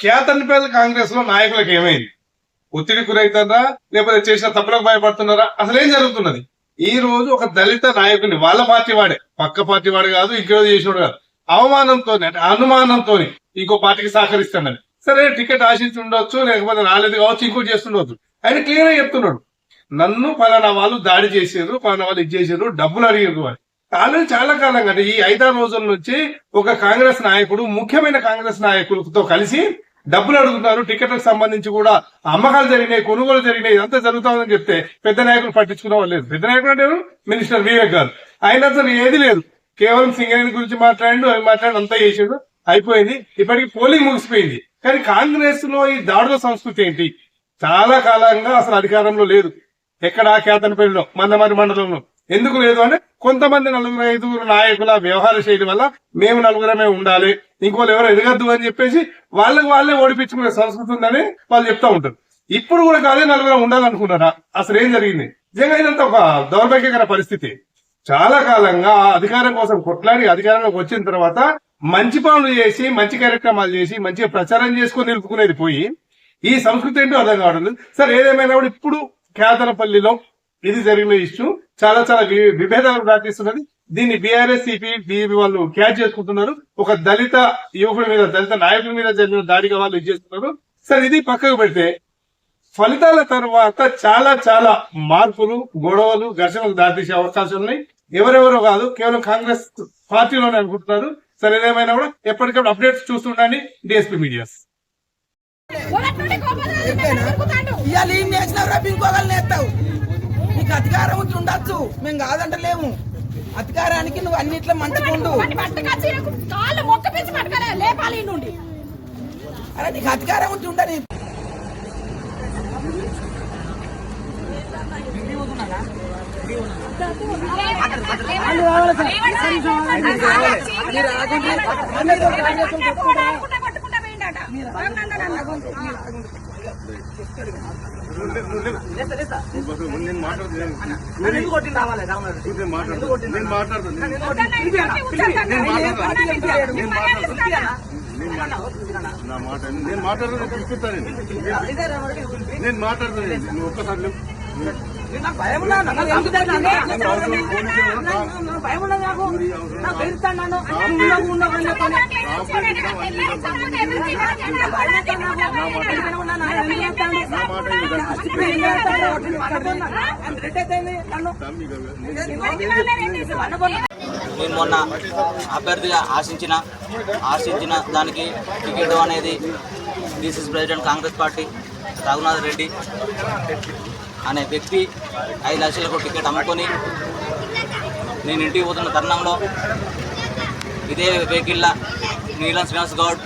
కేతన్పల్లి కాంగ్రెస్లో నాయకులకు ఏమైంది? ఒత్తిడి గురవుతారా లేకపోతే చేసిన తప్పులకు భయపడుతున్నారా? అసలు ఏం జరుగుతున్నది? ఈ రోజు ఒక దళిత నాయకుని వాళ్ళ పార్టీ వాడే పక్క పార్టీ వాడు కాదు ఇంకేదో చేసినోడు కాదు. అవమానంతో అంటే అనుమానంతో ఇంకో పార్టీకి సహకరిస్తానని సరే టికెట్ ఆశించి ఉండొచ్చు లేకపోతే రాలేదు కావచ్చు ఇంకోటి చేస్తుండొచ్చు. ఆయన క్లియర్గా చెప్తున్నాడు. నన్ను పలానా వాళ్ళు దాడి చేశారు పలానా వాళ్ళు ఇది చేసారు డబ్బులు అడిగారు అని. ఆల్రెడీ చాలా కాలంగా అంటే ఈ ఐదారు రోజుల నుంచి ఒక కాంగ్రెస్ నాయకుడు ముఖ్యమైన కాంగ్రెస్ నాయకులతో కలిసి డబ్బులు అడుగుతున్నారు టికెట్లకు సంబంధించి కూడా అమ్మకాలు జరిగినాయి కొనుగోలు జరిగినాయి ఇదంతా జరుగుతుందని చెప్తే పెద్ద నాయకులు పట్టించుకున్న వాళ్ళు లేదు. పెద్ద నాయకులు అంటే మినిస్టర్ వివేక్ గారు. ఆయన అసలు ఏది లేదు. కేవలం సింగరేణి గురించి మాట్లాడు అవి మాట్లాడి అంతా చేసాడు అయిపోయింది. ఇప్పటికి పోలింగ్ ముగిసిపోయింది. కానీ కాంగ్రెస్లో ఈ దాడుల సంస్కృతి ఏంటి? చాలా కాలంగా అసలు అధికారంలో లేదు. ఎక్కడ కేతనపల్లిలో మందమరి మండలంలో. ఎందుకు లేదు అంటే కొంతమంది నలుగురు ఐదుగురు నాయకుల వ్యవహార శైలి వల్ల మేము నలుగురమే ఉండాలి. ఇంకోళ్ళు ఎవరు ఎదగద్దు అని చెప్పేసి వాళ్ళకి వాళ్ళే ఓడిపించుకునే సంస్కృతి ఉందని వాళ్ళు చెప్తా ఉంటారు. ఇప్పుడు కూడా కాదే నలుగురు ఉండాలనుకున్నారా? అసలు ఏం జరిగింది? నిజంగా ఇదంతా ఒక దౌర్భాగ్యకర పరిస్థితి. చాలా కాలంగా అధికారం కోసం కొట్లాడి అధికారంలోకి వచ్చిన తర్వాత మంచి పనులు చేసి మంచి కార్యక్రమాలు చేసి మంచిగా ప్రచారం చేసుకొని నిలుపుకునేది పోయి ఈ సంస్కృతి ఏంటో అర్థం కావడం సరే ఏదేమైనా కూడా ఇప్పుడు కేదరపల్లిలో ఇది జరిగిన ఇష్యూ చాలా చాలా విభేదాలు దాటిస్తున్నది దీన్ని బీఆర్ఎస్ సిపి వాళ్ళు క్యాచ్ చేసుకుంటున్నారు. ఒక దళిత యువకుడి మీద దళిత నాయకుడి మీద జరిగిన దాడిగా వాళ్ళు ఇది చేస్తున్నారు. సరే ఇది పక్కకు పెడితే ఫలితాల తర్వాత చాలా చాలా మార్పులు గొడవలు ఘర్షణలు దాటిసే అవకాశాలు ఉన్నాయి. ఎవరెవరో కాదు కేవలం కాంగ్రెస్ పార్టీలోనే అనుకుంటున్నారు. సరే ఏదేమైనా కూడా ఎప్పటికప్పుడు అప్డేట్స్ చూస్తుండండి డిఎస్పీ మీడియాస్. ఇవాళ ఏం చేసినావు రేపు నీకు అధికారం ఉంచి ఉండొచ్చు. మేము కాదంటలేము. అధికారానికి నువ్వు అన్నిట్లో నుండి అరే నీకు అధికారం ఉంచి ఉండని పోయిండట నా మాట నేను మాట్లాడుతున్నా నేను మాట్లాడుతున్నాను నువ్వు ఒక్కసారి నాకు భయం. నాకు భయం నన్ను. అని చెప్పని. నేను మొన్న అభ్యర్థిగా ఆశించిన ఆశించిన దానికి టికెట్ అనేది DCC president Congress party Raghunath Reddy అనే వ్యక్తి ఐదు లక్షలకు టికెట్ అమ్ముకొని నేను ఇంటికి పోతున్న తరుణంలో ఇదే వెహికల్లా నీలం శ్రీనివాస్ గౌడ్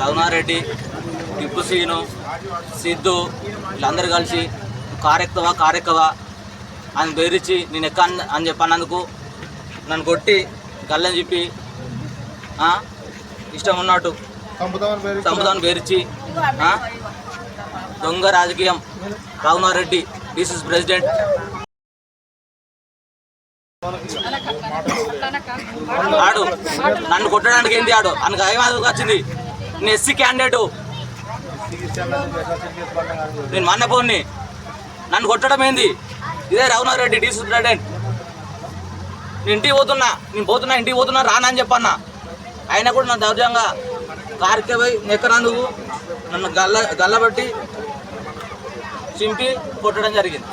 రఘునాథ్ రెడ్డి టిప్పు సీను సిద్ధు వీళ్ళందరూ కలిసి కారెక్కవా కారెక్కవా అని బెదిరించి నేను ఎక్క అని చెప్పన్నందుకు నన్ను కొట్టి గల్లని చెప్పి ఇష్టం ఉన్నట్టు చంపుదామని బెదిరించి దొంగ రాజకీయం. రాఘునారెడ్డి డిసిసి ప్రెసిడెంట్ ఆడు నన్ను కొట్టడానికి ఏంటి ఆడు? నన్ను హైదరాబాద్కి వచ్చింది? నేను ఎస్సీ క్యాండిడేటు నేను మన్నపోని నన్ను కొట్టడం ఏంది? ఇదే రఘునాథ్ రెడ్డి డిసి ప్రెసిడెంట్ నేను ఇంటికి పోతున్నా. నేను పోతున్నా ఇంటికి పోతున్నా రానా అని చెప్పన్నా. అయినా కూడా నా దౌర్జంగా కారుకే పోయి నెక్కనందుకు. నన్ను గల్ల గల్లబట్టి చింపి కొట్టడం జరిగింది.